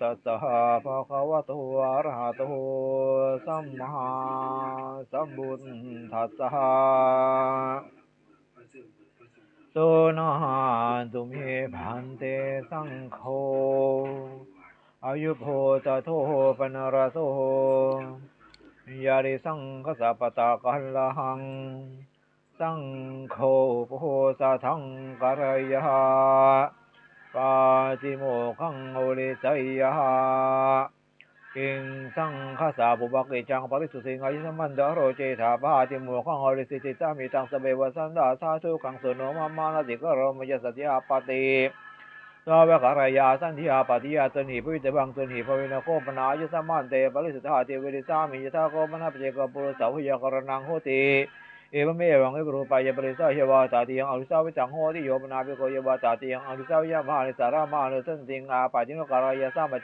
ตัสสะภะคะวะโตอะระหะโตสัมมาสัมพุทธัสสะสุนาตุเมพันเตสังโฆอายุโพตโทปนรโสยาริสังคสัปตากัลลัง สังโฆโพสะทังกรยะ ปาจิโมขังโอริสัยยะกิงสังคสาบุบักเกจังปริสุสิงอายุสมันดาโรเจธาปาติโมขังโอริสิจิตามิตังสเบวสันดาสาธุขังสุโนมามานาติกโรมยสติอาปติสาวกรายาสันทิอาปติยาตนิพุทธบังตนิภวินโคปนายุสมันเตปริสุทธาเทวิริสามิยทาโคปนาปเจกปุรสาหุยกรนังโหติ เอวเมวังเอปรูปายปริสาเยวาตาติยังอริสาวิจังโหติโยปนาภิโกเยวาตาติยังอริสาวิยาภาริสารามานุสันติงอาปาจิโนการายาสามัจ